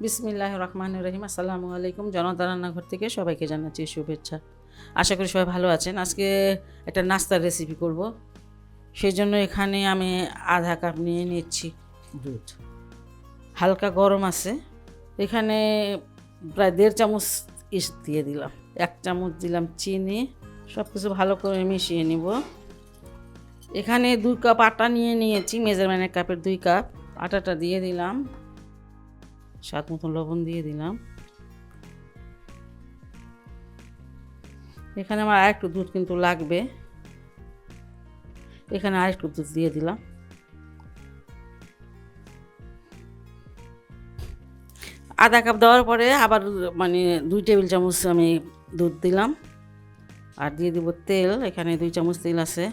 বিসমিল্লাহ রহমান রহিম। আসসালামু আলাইকুম। জনতা রান্নাঘর থেকে সবাইকে জানাচ্ছি শুভেচ্ছা। আশা করি সবাই ভালো আছেন। আজকে একটা নাস্তার রেসিপি করব। সেই জন্য এখানে আমি আধা কাপ নিয়ে নিচ্ছি। দুধ। হালকা গরম আছে। এখানে প্রায় দেড় চামচ ইস দিয়ে দিলাম। এক চামচ দিলাম চিনি। সব কিছু ভালো করে মিশিয়ে নিব। এখানে দুই কাপ আটা নিয়ে নিয়েছি। মেজারমেন্টের কাপের দুই কাপ। আটাটা দিয়ে দিলাম। স্বাদ মতো লবণ দিয়ে দিলাম। এখানে আমার আরেকটু দুধ কিন্তু লাগবে। এখানে আরেকটু দুধ দিয়ে দিলাম। আধা কাপ দেওয়ার পরে আবার মানে দুই টেবিল চামচ আমি দুধ দিলাম। আর দিয়ে দিব তেল, এখানে দুই চামচ তেল আছে।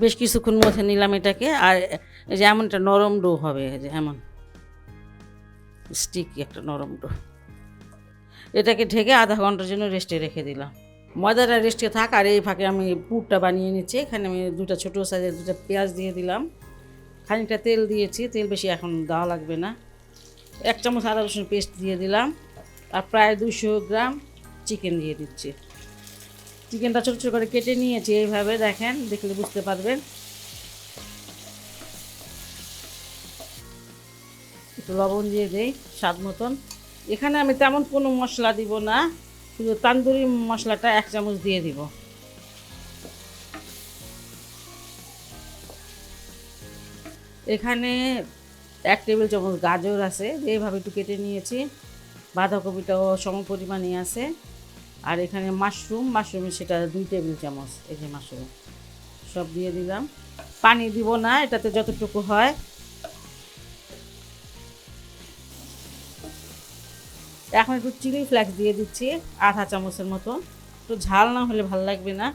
বেশ কিছুক্ষণ মধ্যে নিলাম এটাকে, আর যে এমনটা নরম ডো হবে যে এমন। স্টিক একটা নরম ডো। এটাকে ঢেকে আধা ঘণ্টার জন্য রেস্টে রেখে দিলাম। ময়দাটা রেস্টে থাক, আর এই ফাঁকে আমি পুরটা বানিয়ে নিচ্ছি। এখানে আমি দুটা ছোটো সাইজের দুটা পেঁয়াজ দিয়ে দিলাম। খানিকটা তেল দিয়েছি, তেল বেশি এখন দেওয়া লাগবে না। এক চামচ আদা রসুন পেস্ট দিয়ে দিলাম। আর প্রায় দুশো গ্রাম চিকেন দিয়ে দিচ্ছি। চিকেনটা ছোটো ছোটো করে কেটে নিয়েছি, এইভাবে দেখেন, দেখলে বুঝতে পারবেন। একটু লবণ দিয়ে দেই, স্বাদ মতন। এখানে আমি তেমন কোনো মশলা দিব না, শুধু তান্দুরি মশলাটা এক চামচ দিয়ে দিব। এখানে এক টেবিল চামচ গাজর আছে, এইভাবে একটু কেটে নিয়েছি। বাঁধাকপিটাও সম পরিমাণে আছে। আর এখানে মাশরুম মাশরুম সেটা দুই টেবিল চামচ, এই যে মাশরুম। সব দিয়ে দিলাম। পানি দিব না, এটাতে যতটুকু হয়। এখন একটু চিলি ফ্লেক্স দিয়ে দিচ্ছি, আধা চামচের মতো। একটু ঝাল না হলে ভালো লাগবে না।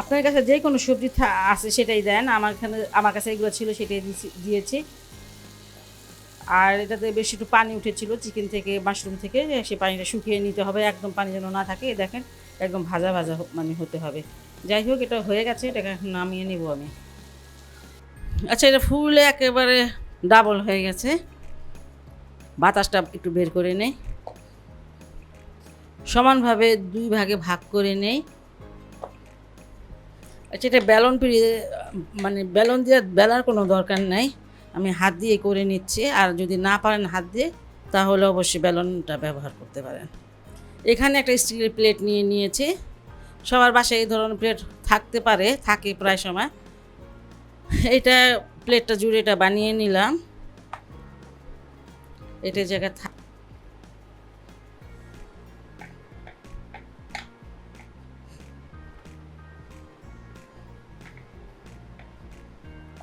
আপনার কাছে যে কোনো সবজি আছে সেটাই দেন। আমার এখানে আমার কাছে এগুলো ছিল সেটাই দিয়েছি। আর এটাতে বেশি একটু পানি উঠেছিল চিকেন থেকে মাশরুম থেকে সে পানিটা শুকিয়ে নিতে হবে, একদম পানি যেন না থাকে দেখেন, একদম ভাজা ভাজা মানে হতে হবে। যাই হোক, এটা হয়ে গেছে, এটাকে নামিয়ে নেব আমি। আচ্ছা এটা ফুলে একেবারে ডাবল হয়ে গেছে। বাতাসটা একটু বের করে নেই। সমানভাবে দুই ভাগে ভাগ করে নেই। আচ্ছা এটা ব্যালন পিড়িয়ে মানে ব্যালন দিয়ে বেলার কোনো দরকার নাই। আমি হাত দিয়ে করে নিচ্ছি। আর যদি না পারেন হাত দিয়ে, তাহলে অবশ্যই ব্যালনটা ব্যবহার করতে পারেন। এখানে একটা স্টিলের প্লেট নিয়ে নিয়েছি। সবার বাসায় এই ধরনের প্লেট থাকতে পারে, থাকে প্রায় সময়। এটা প্লেটটা জুড়ে এটা বানিয়ে নিলাম। এটা জায়গায়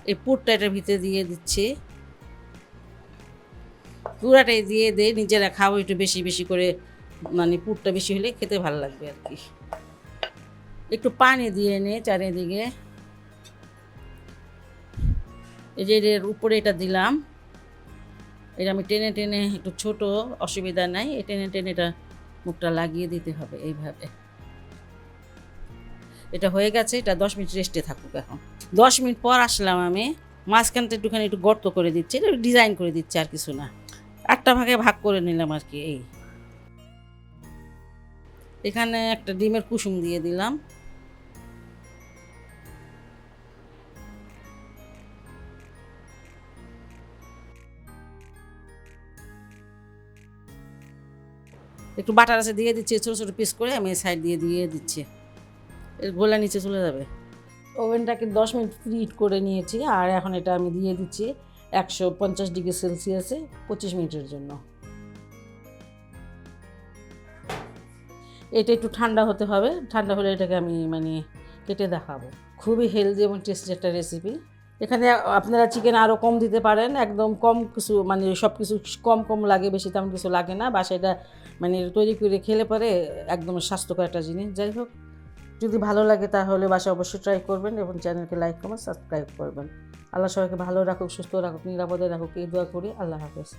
এই পুরটা এটার ভিতরে দিয়ে দিচ্ছি। পুরাটাই দিয়ে দেয় নিজেরা খাব একটু বেশি বেশি করে মানে পুরটা বেশি হলে খেতে ভালো লাগবে আর কি। একটু পানি দিয়ে নে চারিদিকে। এই যে এর উপরে এটা দিলাম। এটা আমি টেনে টেনে, একটু ছোট, অসুবিধা নাই। টেনে টেনে এটা মুখটা লাগিয়ে দিতে হবে এইভাবে। এটা হয়ে গেছে, এটা দশ মিনিট রেস্টে থাকুক এখন। দশ মিনিট পর আসলাম আমি, মাঝখানটা একটুখানি একটু গর্ত করে দিচ্ছি, এটা ডিজাইন করে দিচ্ছি আর কিছু না। একটা ভাগে ভাগ করে নিলাম আর কি, এই। এখানে একটা ডিমের কুসুম দিয়ে দিলাম। একটু বাটার আছে দিয়ে দিচ্ছি, ছোটো ছোটো পিস করে আমি সাইড দিয়ে দিয়ে দিচ্ছি। গোলা নিচে চলে যাবে। ওভেনটাকে দশ মিনিট হিট করে নিয়েছি, আর এখন এটা আমি দিয়ে দিচ্ছি একশো পঞ্চাশ ডিগ্রি সেলসিয়াসে পঁচিশ মিনিটের জন্য। এটা একটু ঠান্ডা হতে হবে, ঠান্ডা হলে এটাকে আমি মানে কেটে দেখাবো। খুবই হেলদি এবং টেস্টি একটা রেসিপি এখানে আপনারা চিকেন আরও কম দিতে পারেন, একদম কম কিছু মানে সব কিছু কম কম লাগে, বেশি তেমন কিছু লাগে না, বা সেটা মানে তৈরি করে খেলে পরে একদম স্বাস্থ্যকর একটা জিনিস। যাই হোক। যদি ভালো লাগে তাহলে বাসা অবশ্যই ট্রাই করবেন এবং চ্যানেলকে লাইক কমেন্ট সাবস্ক্রাইব করবেন। আল্লাহ সবাইকে ভালো রাখুক, সুস্থ রাখুক, নিরাপদে রাখুক, এই দোয়া করি, আল্লাহ হাফেজ।